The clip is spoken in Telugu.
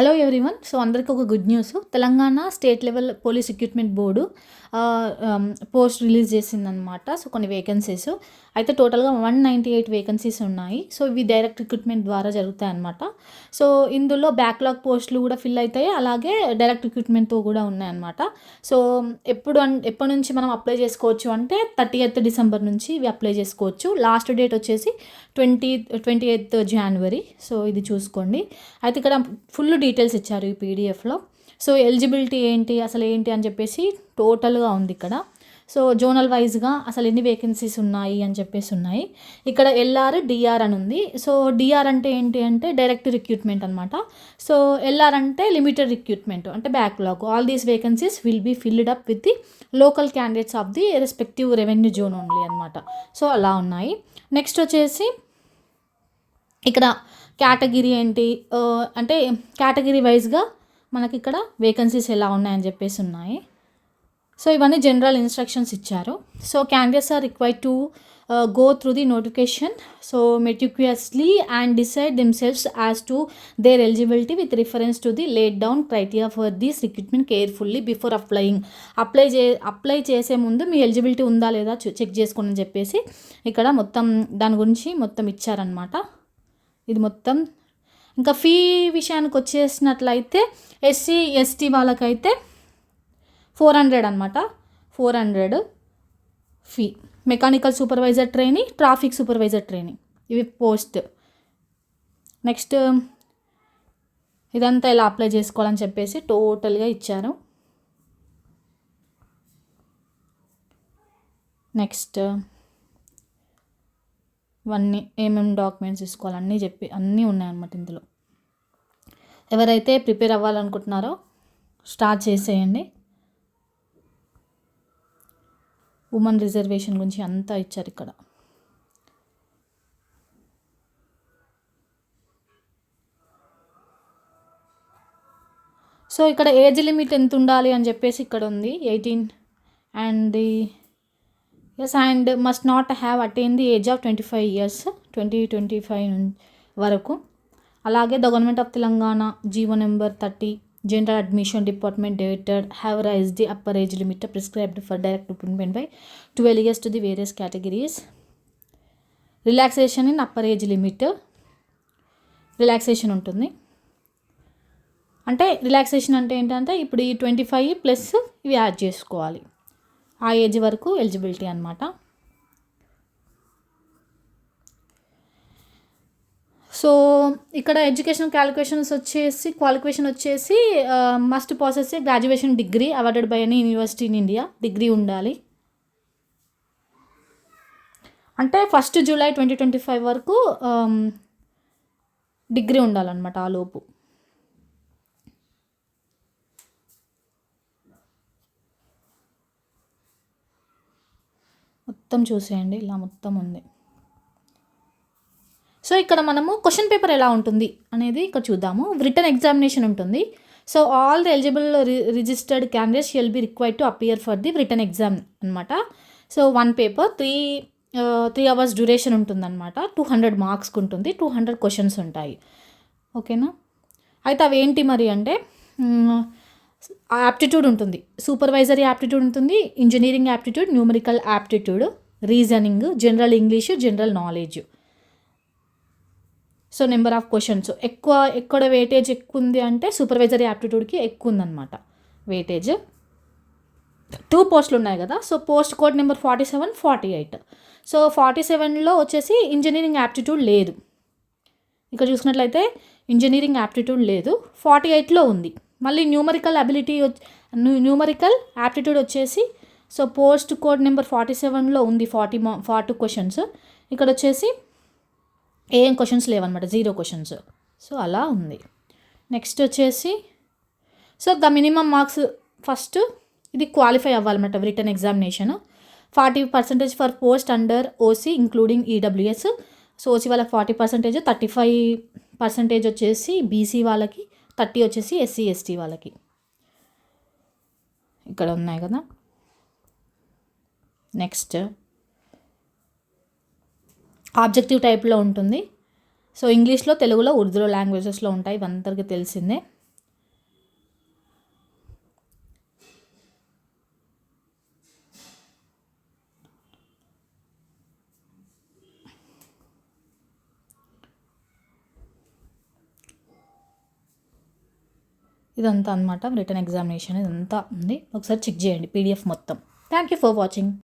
హలో ఎవ్రీవన్ సో అందరికీ ఒక good news Telangana state level police recruitment board post release చేసిందనమాట సో కొన్ని వేకెన్సీస్ అయితే టోటల్గా వన్ నైంటీ ఎయిట్ వేకెన్సీస్ ఉన్నాయి. సో ఇవి డైరెక్ట్ రిక్రూట్మెంట్ ద్వారా జరుగుతాయి అనమాట సో ఇందులో బ్యాక్లాగ్ పోస్టులు కూడా ఫిల్ అవుతాయి. అలాగే డైరెక్ట్ రిక్రూట్మెంట్తో కూడా ఉన్నాయన్నమాట. సో ఎప్పుడు అన్ ఎప్పటి నుంచి మనం అప్లై చేసుకోవచ్చు అంటే థర్టీ ఎయిత్ డిసెంబర్ నుంచి ఇవి అప్లై చేసుకోవచ్చు. లాస్ట్ డేట్ వచ్చేసి ట్వంటీ ట్వంటీ ఎయిత్ జనవరి సో ఇది చూసుకోండి. అయితే ఇక్కడ ఫుల్ డీటెయిల్స్ ఇచ్చారు ఈ పీడిఎఫ్లో. సో ఎలిజిబిలిటీ ఏంటి అసలు ఏంటి అని చెప్పేసి టోటల్గా ఉంది ఇక్కడ. సో జోనల్ వైజ్గా అసలు ఎన్ని వేకెన్సీస్ ఉన్నాయి అని చెప్పేసి ఉన్నాయి. ఇక్కడ ఎల్ఆర్ డిఆర్ అని ఉంది. సో డిఆర్ అంటే ఏంటి అంటే డైరెక్ట్ రిక్రూట్మెంట్ అనమాట సో ఎల్ఆర్ అంటే లిమిటెడ్ రిక్రూట్మెంట్ అంటే backlog. All these vacancies will be filled up with the local candidates of the respective revenue zone only అనమాట సో అలా ఉన్నాయి. నెక్స్ట్ వచ్చేసి ఇక్కడ కేటగిరీ ఏంటి? అంటే కేటగిరీ వైజ్గా మనకి ఇక్కడ వేకెన్సీస్ ఎలా ఉన్నాయని చెప్పేసి ఉన్నాయి. సో ఇవన్నీ జనరల్ ఇన్స్ట్రక్షన్స్ ఇచ్చారు. So candidates are require to go through the notification so meticulously and decide themselves as to their eligibility with reference to the laid down criteria for this recruitment carefully before applying apply చే అప్లై చేసే ముందు మీ ఎలిజిబిలిటీ ఉందా లేదా చెక్ చేసుకోండి అని చెప్పేసి ఇక్కడ మొత్తం దాని గురించి మొత్తం ఇచ్చారనమాట ఇది మొత్తం. ఇంకా ఫీ విషయానికి వచ్చేసినట్లయితే ఎస్సీ ఎస్టీ వాళ్ళకైతే ఫోర్ హండ్రెడ్ అనమాట four hundred fee. Mechanical supervisor training traffic supervisor training. ఇవి పోస్ట్. నెక్స్ట్ ఇదంతా ఇలా అప్లై చేసుకోవాలని చెప్పేసి టోటల్గా ఇచ్చారు. నెక్స్ట్ ఇవన్నీ ఏమేమి డాక్యుమెంట్స్ తీసుకోవాలి అన్నీ చెప్పి అన్నీ ఉన్నాయన్నమాట ఇందులో. ఎవరైతే ప్రిపేర్ అవ్వాలనుకుంటున్నారో స్టార్ట్ చేసేయండి. ఉమెన్ రిజర్వేషన్ గురించి అంతా ఇచ్చారు ఇక్కడ. సో ఇక్కడ ఏజ్ లిమిట్ ఎంత ఉండాలి అని చెప్పేసి ఇక్కడ ఉంది eighteen and the S and must not have attain the age of twenty five years twenty twenty five వరకు. అలాగే the government of Telangana GO number thirty general admission department dated have raise the upper age limit prescribed for direct recruitment by twelve years to the various categories relaxation in upper age limit relaxation ఉంటుంది. అంటే రిలాక్సేషన్ అంటే ఏంటంటే ఇప్పుడు ఈ ట్వంటీ ఫైవ్ ప్లస్ ఇవి యాడ్ చేసుకోవాలి. ఆ ఏజ్ వరకు ఎలిజిబిలిటీ అనమాట సో ఇక్కడ ఎడ్యుకేషన్ క్యాలిక్యులేషన్స్ వచ్చేసి క్వాలిఫికేషన్ వచ్చేసి must possess graduation degree awarded by any university in India degree ఉండాలి. అంటే first July twenty twenty five వరకు డిగ్రీ ఉండాలన్నమాట ఆ లోపు. మొత్తం చూసేయండి ఇలా మొత్తం ఉంది. సో ఇక్కడ మనము క్వశ్చన్ పేపర్ ఎలా ఉంటుంది అనేది ఇక్కడ చూద్దాము. రిటర్న్ ఎగ్జామినేషన్ ఉంటుంది. So all the eligible registered candidates shall be required to appear for the written exam అనమాట so one paper three three hours duration ఉంటుందన్నమాట. టూ హండ్రెడ్ మార్క్స్కి ఉంటుంది టూ హండ్రెడ్ క్వశ్చన్స్ ఉంటాయి. ఓకేనా అయితే అవి ఏంటి మరి అంటే యాప్టిట్యూడ్ ఉంటుంది. సూపర్వైజరీ యాప్టిట్యూడ్ ఉంటుంది engineering aptitude numerical aptitude reasoning general English general knowledge. So number of questions. ఎక్కువ ఎక్కడ వెయిటేజ్ ఎక్కువ ఉంది అంటే సూపర్వైజరీ యాప్టిట్యూడ్కి ఎక్కువ ఉందన్నమాట వెయిటేజ్ టూ పోస్టులు ఉన్నాయి కదా so post code number forty seven forty eight so forty సెవెన్లో వచ్చేసి ఇంజనీరింగ్ యాప్టిట్యూడ్ లేదు. ఇక్కడ చూసినట్లయితే ఇంజనీరింగ్ యాప్టిట్యూడ్ లేదు ఫార్టీ ఎయిట్లో ఉంది. మళ్ళీ న్యూమరికల్ అబిలిటీ న్యూమరికల్ యాప్టిట్యూడ్ వచ్చేసి so post code number forty సెవెన్లో ఉంది ఫార్టీ మా ఫార్టీ క్వశ్చన్స్. ఇక్కడ వచ్చేసి ఏం క్వశ్చన్స్ లేవన్నమాట జీరో క్వశ్చన్స్. సో అలా ఉంది. నెక్స్ట్ వచ్చేసి so the minimum marks first ఇది క్వాలిఫై అవ్వాలన్నమాట written examination forty percentage for post under OC including EWS so OC వాళ్ళకి forty percentage thirty five percentage వచ్చేసి బీసీ వాళ్ళకి థర్టీ వచ్చేసి ఎస్సీ ఎస్టీ వాళ్ళకి. ఇక్కడ ఉన్నాయి కదా. నెక్స్ట్ ఆబ్జెక్టివ్ టైప్లో ఉంటుంది. సో ఇంగ్లీష్లో తెలుగులో ఉర్దూలో లాంగ్వేజెస్లో ఉంటాయి. ఇవందరికీ తెలిసిందే. ఇదంతా అనమాట రిటర్న్ ఎగ్జామినేషన్ ఇదంతా ఉంది. ఒకసారి చెక్ చేయండి పీడిఎఫ్ మొత్తం. Thank you for watching